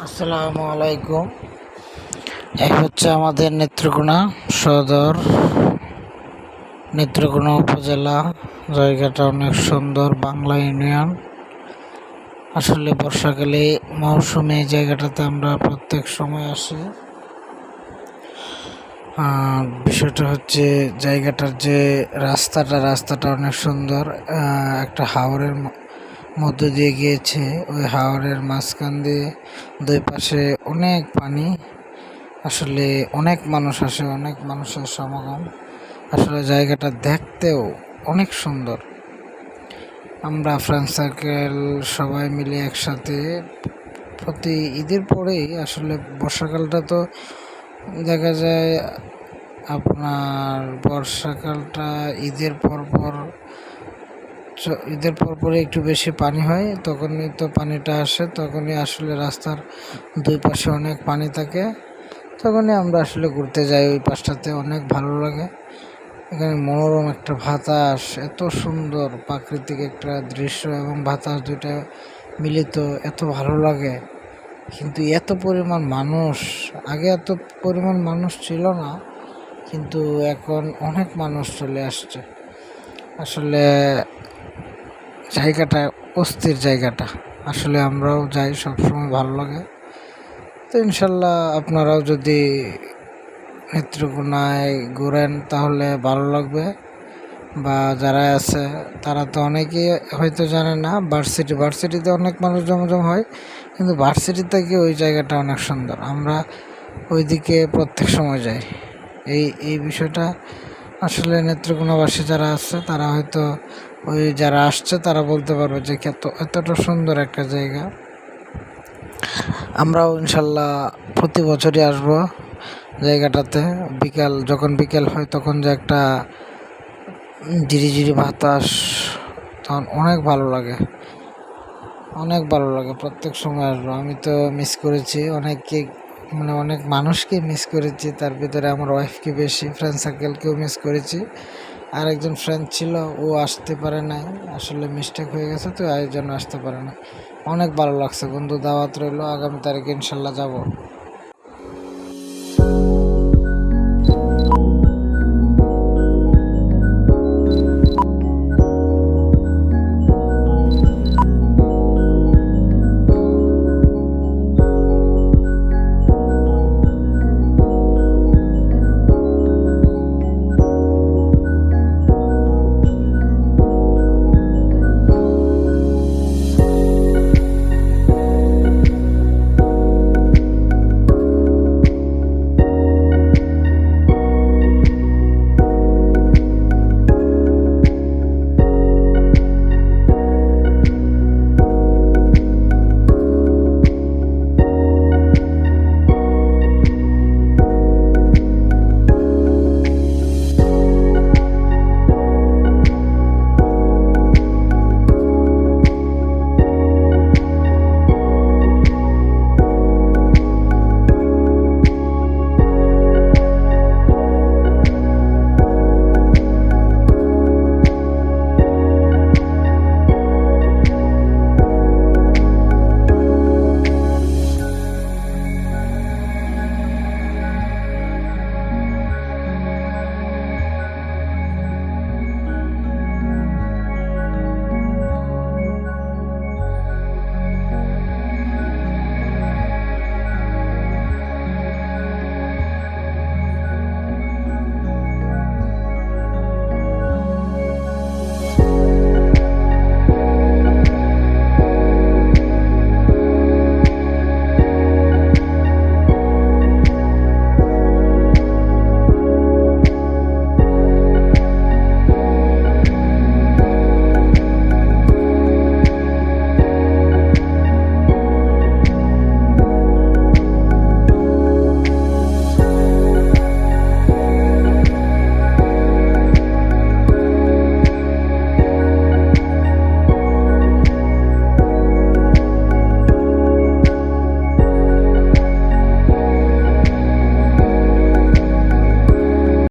আসসালামু আলাইকুম। এই হচ্ছে আমাদের নেত্রকোনা সদর। নেত্রকোনা উপজেলা, জায়গাটা অনেক সুন্দর, বাংলা ইউনিয়ন। আসলে বর্ষাকালে মৌসুমে এই জায়গাটাতে আমরা প্রত্যেক সময় আসি। বিষয়টা হচ্ছে জায়গাটার যে রাস্তাটা রাস্তাটা অনেক সুন্দর। একটা হাওরের ম- মধ্য দিয়ে গিয়েছে। ওই হাওরের মাঝখান দিয়ে দুই পাশে অনেক পানি। আসলে অনেক মানুষ আসে, অনেক মানুষের সমাগম। আসলে জায়গাটা দেখতেও অনেক সুন্দর। আমরা ফ্রেন্ড সার্কেল সবাই মিলে একসাথে প্রতি ঈদের পরেই আসলে বর্ষাকালটা তো দেখা যায় আপনার বর্ষাকালটা ঈদের পর পর ঈদের পর পরে একটু বেশি পানি হয়, তখনই তো পানিটা আসে, তখনই আসলে রাস্তার দুই পাশে অনেক পানি থাকে, তখনই আমরা আসলে ঘুরতে যাই ওই পাশটাতে, অনেক ভালো লাগে। এখানে মনোরম একটা বাতাস, এত সুন্দর প্রাকৃতিক একটা দৃশ্য এবং বাতাস দুইটা মিলিত, এত ভালো লাগে। কিন্তু এত পরিমাণ মানুষ, আগে এত পরিমাণ মানুষ ছিল না, কিন্তু এখন অনেক মানুষ চলে আসছে। আসলে জায়গাটা, অস্থির জায়গাটা। আসলে আমরাও যাই, সবসময় ভালো লাগে। তো ইনশাল্লাহ আপনারাও যদি নেত্রকোনায় ঘুরেন, তাহলে ভালো লাগবে। বা যারা আছে, তারা তো অনেকেই হয়তো জানে না ভার্সিটি ভার্সিটিতে অনেক মানুষ জমজম হয়, কিন্তু ভার্সিটি থেকে ওই জায়গাটা অনেক সুন্দর। আমরা ওইদিকে প্রত্যেক সময় যাই। এই এই বিষয়টা আসলে নেত্রকোনাবাসী যারা আছে, তারা হয়তো ওই যারা আসছে, তারা বলতে পারবে যে কত এতটা সুন্দর একটা জায়গা। আমরাও ইনশাল্লাহ প্রতি বছরই আসব জায়গাটাতে। বিকাল, যখন বিকেল হয়, তখন যে একটা ঝিরি ঝিরি বাতাস, তখন অনেক ভালো লাগে। অনেক ভালো লাগে, প্রত্যেক সময় আসব। আমি তো মিস করেছি, অনেককে মানে অনেক মানুষকে মিস করেছি। তার ভিতরে আমার ওয়াইফকে বেশি ফ্রেন্ড সার্কেলকেও মিস করেছি। আর একজন ফ্রেন্ড ছিল, ও আসতে পারে না আসলে মিস্টেক হয়ে গেছে তো এই জন্য আসতে পারে না। অনেক ভালো লাগছে। বন্ধু দাওয়াত রইল, আগামী তারিখে ইনশাল্লাহ যাব।